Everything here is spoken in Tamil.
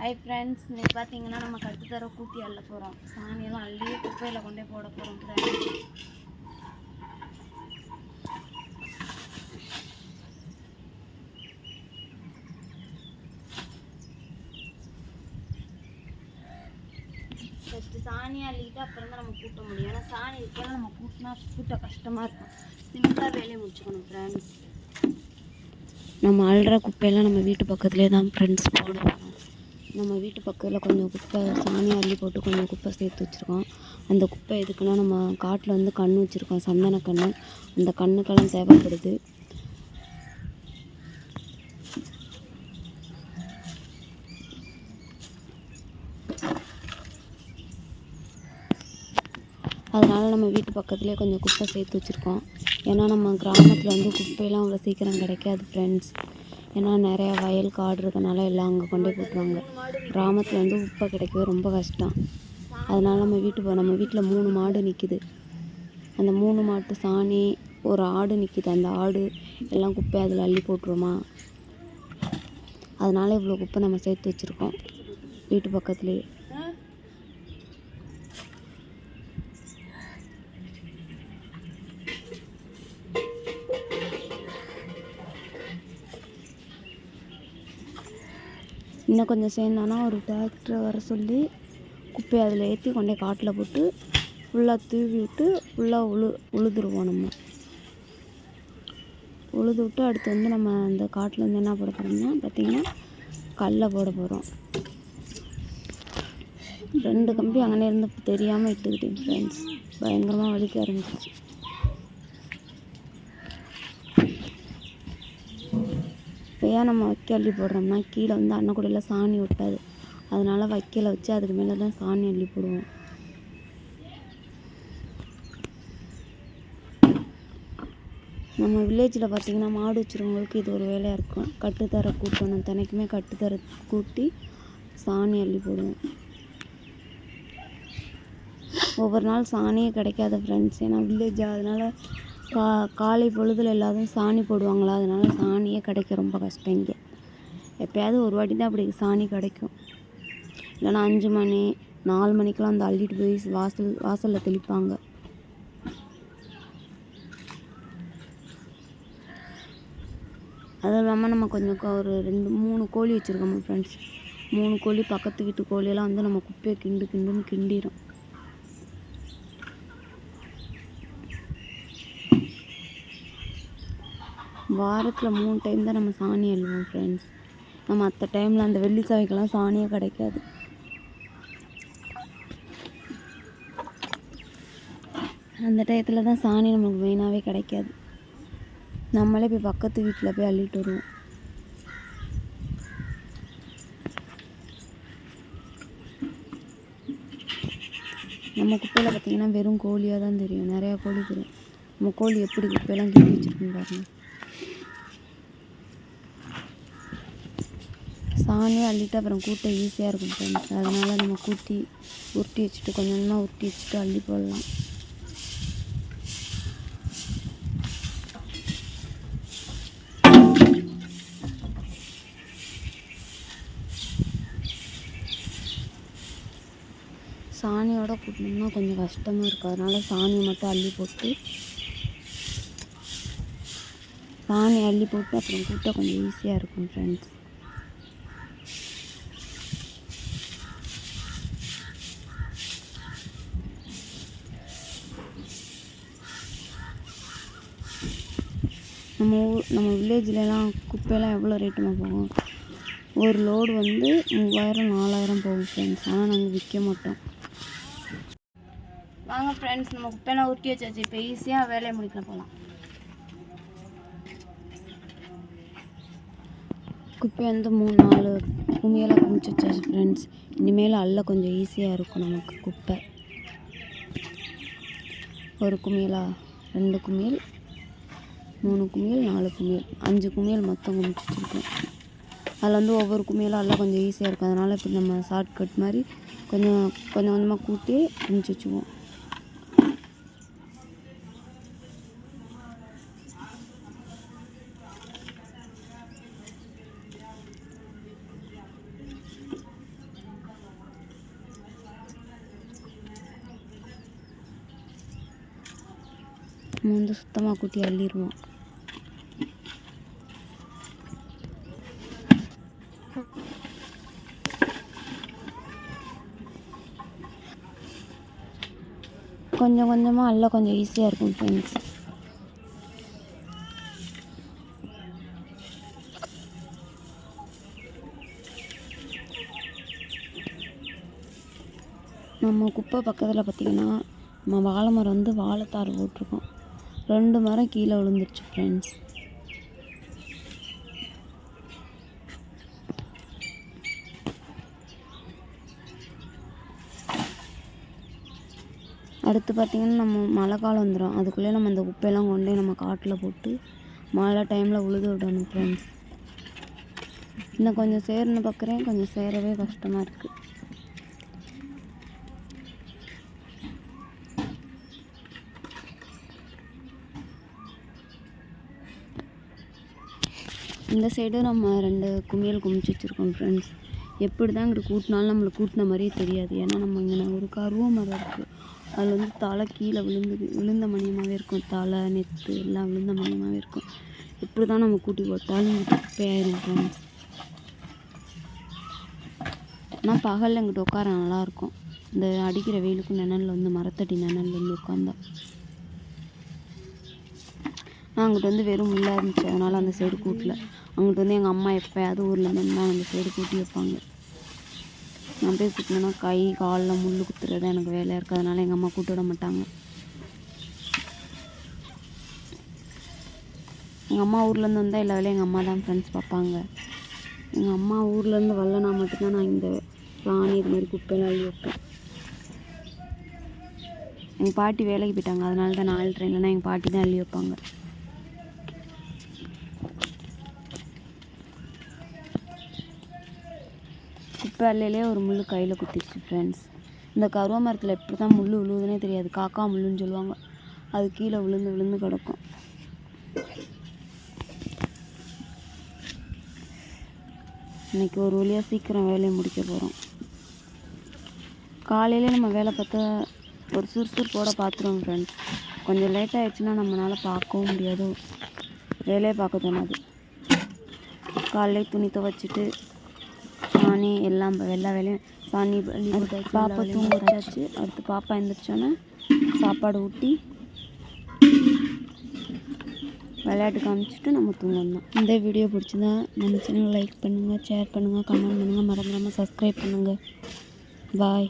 ஹாய் ஃப்ரெண்ட்ஸ் இன்றைக்கி பார்த்தீங்கன்னா நம்ம கட்டுத்தர கூட்டி அள்ள போகிறோம் சாணியெல்லாம் அள்ளி குப்பையில் கொண்டே போட போகிறோம் ஃப்ரெண்ட்ஸ் ஃபஸ்ட்டு சாணி அள்ளிக்கிட்டு அப்புறம் தான் நம்ம கூட்ட முடியும். ஏன்னா சாணி இருக்கலாம் நம்ம கூட்டினா கூட்ட கஷ்டமாக இருக்கும். சிம்பிளாக வேலையை முடிச்சுக்கணும் ஃப்ரெண்ட்ஸ் நம்ம அள்ளுற குப்பையெல்லாம் நம்ம வீட்டு பக்கத்துலேயே தான் ஃப்ரெண்ட்ஸ் போடுவோம் நம்ம வீட்டு பக்கத்தில் கொஞ்சம் குப்பை சாணி அள்ளி போட்டு கொஞ்சம் குப்பை சேர்த்து வச்சுருக்கோம். அந்த குப்பை எதுக்குன்னா நம்ம காட்டில் வந்து கண் வச்சுருக்கோம் சந்தன கண் அந்த கண்ணுக்கெல்லாம் தேவைப்படுது. அதனால் நம்ம வீட்டு பக்கத்துலேயே கொஞ்சம் குப்பை சேர்த்து வச்சுருக்கோம். ஏன்னா நம்ம கிராமத்தில் வந்து குப்பையெல்லாம் அவ்வளோ சீக்கிரம் கிடைக்காது ஃப்ரெண்ட்ஸ் ஏன்னா நிறையா வயல் காடு இருக்கனால எல்லாம் அங்கே கொண்டே போட்டுருவாங்க. கிராமத்தில் வந்து உப்பை கிடைக்கவே ரொம்ப கஷ்டம். அதனால் நம்ம வீட்டு நம்ம வீட்டில் மூணு மாடு நிற்கிது அந்த மூணு மாட்டு சாணி ஒரு ஆடு நிற்கிது அந்த ஆடு எல்லாம் குப்பை அதில் அள்ளி போட்டுருவோமா அதனால் இவ்வளோ குப்பை நம்ம சேர்த்து வச்சுருக்கோம். வீட்டு பக்கத்துலேயே. இன்னும் கொஞ்சம் சேர்ந்தோன்னா ஒரு டிராக்டரை வர சொல்லி குப்பையை அதில் ஏற்றி கொண்டே காட்டில் போட்டு ஃபுல்லாக தூவி விட்டு ஃபுல்லாக உழு உழுதுருவோம் நம்ம. உழுது விட்டு அடுத்து வந்து நம்ம அந்த காட்டில் வந்து என்ன போட போகிறோம்னா பார்த்திங்கன்னா கடல போட போகிறோம் ரெண்டு கம்பி அங்கனே இருந்து தெரியாமல் இட்டுக்கிட்டேன் ஃப்ரெண்ட்ஸ் பயங்கரமாக வலிக்க ஆரம்பிச்சிச்சு நிறையா ஏன் நம்ம வைக்க அள்ளி போடுறோம்னா கீழே வந்து அன்னக்கூடையில் சாணி ஒட்டாது. அதனால வைக்கல வச்சு அதுக்கு மேலே தான் சாணி அள்ளி போடுவோம். நம்ம வில்லேஜில் பார்த்திங்கன்னா மாடு வச்சுருவங்களுக்கு இது ஒரு வேலையாக இருக்கும். கட்டுத்தர கூட்டணும். தினைக்குமே கட்டுத்தர கூட்டி சாணி அள்ளி போடுவோம். ஒவ்வொரு நாள் சாணியே கிடைக்காத ஃப்ரெண்ட்ஸ் ஏன்னா வில்லேஜ் அதனால் கா காலை பொழுதில் எல்லாரும் சாணி போடுவாங்களா? அதனால சாணியே கிடைக்க ரொம்ப கஷ்டம் இங்கே. எப்போயாவது ஒரு வாட்டி தான் அப்படி சாணி கிடைக்கும். இல்லைன்னா அஞ்சு மணி நாலு மணிக்கெலாம் அந்த அள்ளிட்டு போய் வாசல் வாசலில் தெளிப்பாங்க. அதுவும் இல்லாமல் நம்ம கொஞ்சம் ஒரு ரெண்டு மூணு கோழி வச்சுருக்கோம் ஃப்ரெண்ட்ஸ் மூணு கோழி பக்கத்து வீட்டு கோழியெல்லாம் வந்து நம்ம குப்பையை கிண்டு கிண்டுன்னு கிண்டிடும் வாரத்தில் மூணு டைம் தான் நம்ம சாணி அள்ளுவோம் ஃப்ரெண்ட்ஸ் நம்ம அத்த டைமில் அந்த வெள்ளி சாய்க்கெல்லாம் சாணியே கிடைக்காது. அந்த டயத்தில் தான் சாணி நமக்கு மெயினாகவே கிடைக்காது. நம்மளே போய் பக்கத்து வீட்டில் போய் அள்ளிட்டு வருவோம். நம்ம குப்பையில் பார்த்தீங்கன்னா வெறும் கோழியாக தான் தெரியும். நிறையா கோழி தெரியும். நம்ம கோழி எப்படி குப்பையெல்லாம் கிட்டி வச்சுருக்கோம் பாருங்கள் சாணியே அள்ளிட்டு அப்புறம் கூட்ட ஈஸியாக இருக்கும் ஃப்ரெண்ட்ஸ் அதனால் நம்ம கூட்டி உருட்டி வச்சுட்டு கொஞ்சம் கொஞ்சமாக உருட்டி வச்சுட்டு அள்ளி போடலாம். சாணியோட கூட்டணும்னா கொஞ்சம் கஷ்டமாக இருக்கும் அதனால் சாணியை மட்டும் அள்ளி போட்டு சாணி அள்ளி போட்டு அப்புறம் கூட்ட கொஞ்சம் ஈஸியாக இருக்கும் ஃப்ரெண்ட்ஸ் நம்ம ஊர் நம்ம வில்லேஜ்லலாம் குப்பையெல்லாம் எவ்வளோ ரேட்டுமா போகும்? ஒரு லோடு வந்து மூவாயிரம் நாலாயிரம் போகும் ஃப்ரெண்ட்ஸ் ஆனால் நாங்கள் விற்க மாட்டோம். வாங்க ஃப்ரெண்ட்ஸ் நம்ம குப்பையெல்லாம் உருட்டி வச்சாச்சு. இப்போ ஈஸியாக வேலையை முடிக்கலாம் போகலாம் குப்பை வந்து மூணு நாலு குமியெல்லாம் குமிச்சு வச்சாச்சு ஃப்ரெண்ட்ஸ் இனிமேல் அள்ள கொஞ்சம் ஈஸியாக இருக்கும் நமக்கு குப்பை. ஒரு குமியலா ரெண்டு குமியல் மூணு குமியல் நாலு குமியல் அஞ்சு குமியல் மொத்தம் குமிச்சு வச்சுருக்கோம் அதில் வந்து ஒவ்வொரு குமியலும் எல்லாம் கொஞ்சம் ஈஸியாக இருக்கும். அதனால் இப்போ நம்ம ஷார்ட்கட் மாதிரி கொஞ்சம் கொஞ்சம் கொஞ்சமாக கூட்டி குமிச்சு வச்சுக்குவோம் நம்ம வந்து சுத்தமாக கூட்டி அள்ளிடுவோம் கொஞ்சம் கொஞ்சமாக அல்ல கொஞ்சம் ஈஸியாக இருக்கும் ஃப்ரெண்ட்ஸ் நம்ம குப்பை பக்கத்தில் பார்த்திங்கன்னா நம்ம வாழை மரம் வந்து வாழைத்தார் போட்டிருக்கோம். ரெண்டு மரம் கீழே விழுந்துருச்சு ஃப்ரெண்ட்ஸ் அடுத்து பார்த்திங்கன்னா நம்ம மழை காலம் வந்துடும் அதுக்குள்ளே நம்ம அந்த குப்பையெல்லாம் கொண்டு நம்ம காட்டில் போட்டு மழை டைமில் உழுது விடணும் ஃப்ரெண்ட்ஸ் இன்னும் கொஞ்சம் சேரணும் பார்க்குறேன். கொஞ்சம் சேரவே கஷ்டமாக இருக்குது இந்த சைடு நம்ம ரெண்டு குமியல் குமிச்சு வச்சுருக்கோம் ஃப்ரெண்ட்ஸ் எப்படி தான் இங்கிட்டு கூட்டினாலும் நம்மளை கூட்டின மாதிரியே தெரியாது. ஏன்னா நம்ம இங்கே ஒரு கருவ மரம் இருக்குது அதில் வந்து தலை கீழே விழுந்தது. விழுந்த மணியமாகவே இருக்கும். தலை நெத்து எல்லாம் விழுந்த மணியமாகவே இருக்கும். எப்படி தான் நம்ம கூட்டி போட்டாலும் பேரும் குப்பையாயிரும் ஃப்ரெண்ட்ஸ் ஆனால் பகலில் எங்கிட்ட உட்கார நல்லாயிருக்கும் இந்த அடிக்கிற வெயிலுக்கும் நிழல்ல வந்து மரத்தடி நிழல்ல வந்து உட்காந்தா. நான் அங்கிட்ட வந்து வெறும் உள்ளே இருந்துச்சு. அதனால் அந்த சைடு கூட்டில். அங்கிட்ட வந்து எங்கள் அம்மா எப்போயாவது ஊரில் இருந்து அந்த சைடு கூட்டி வைப்பாங்க. நான் போய் கூட்டினேன்னா கை காலில் முள் குத்துறது எனக்கு வேலையாக இருக்கிறதுனால எங்கள் அம்மா கூட்டு விட மாட்டாங்க. எங்கள் அம்மா ஊர்லேருந்து வந்தால் எல்லா வேலையும் எங்கள் அம்மா தான் ஃப்ரெண்ட்ஸ் பார்ப்பாங்க. எங்கள் அம்மா ஊர்லேருந்து வரலனா மட்டும்தான் நான் இந்த சாணி இது மாதிரி குப்பையெல்லாம் அள்ளி வைப்பேன். எங்கள் பாட்டி வேலைக்கு போயிட்டாங்க. அதனால தான் நாலு ட்ரெயின்லனா எங்கள் பாட்டி தான் அள்ளி வைப்பாங்க. குப்பை ஒரு முள் கையில் குத்திடுச்சு ஃப்ரெண்ட்ஸ் இந்த கருவ மரத்தில் எப்படி தான் முள் விழுவுதுனே தெரியாது. காக்கா முள்ளுன்னு சொல்லுவாங்க. அது கீழே விழுந்து விழுந்து கிடக்கும். இன்றைக்கி ஒரு வழியாக சீக்கிரம் வேலையை முடிக்க போகிறோம் காலையில் நம்ம வேலை பார்த்தா ஒரு சுறுசுறுப்போட பார்த்துருவோம் ஃப்ரெண்ட்ஸ் கொஞ்சம் லேட் ஆகிடுச்சுன்னா நம்மளால் பார்க்கவும் முடியாது. வேலையை பார்க்க தோணாது. காலையிலே துணி துவைச்சிட்டு சாணி எல்லாம் எல்லா வேலையும் சாணி பாப்பா தூங்க வச்சாச்சு அடுத்து பாப்பா எழுந்திரிச்சோன்னே சாப்பாடு ஊட்டி விளையாட்டு காமிச்சிட்டு நம்ம தூங்கணும். இந்த வீடியோ பிடிச்சிருந்தா நம்ம சேனல் லைக் பண்ணுங்கள் ஷேர் பண்ணுங்கள் கமெண்ட் பண்ணுங்கள் மறந்துடாமல் சப்ஸ்கிரைப் பண்ணுங்கள் பாய்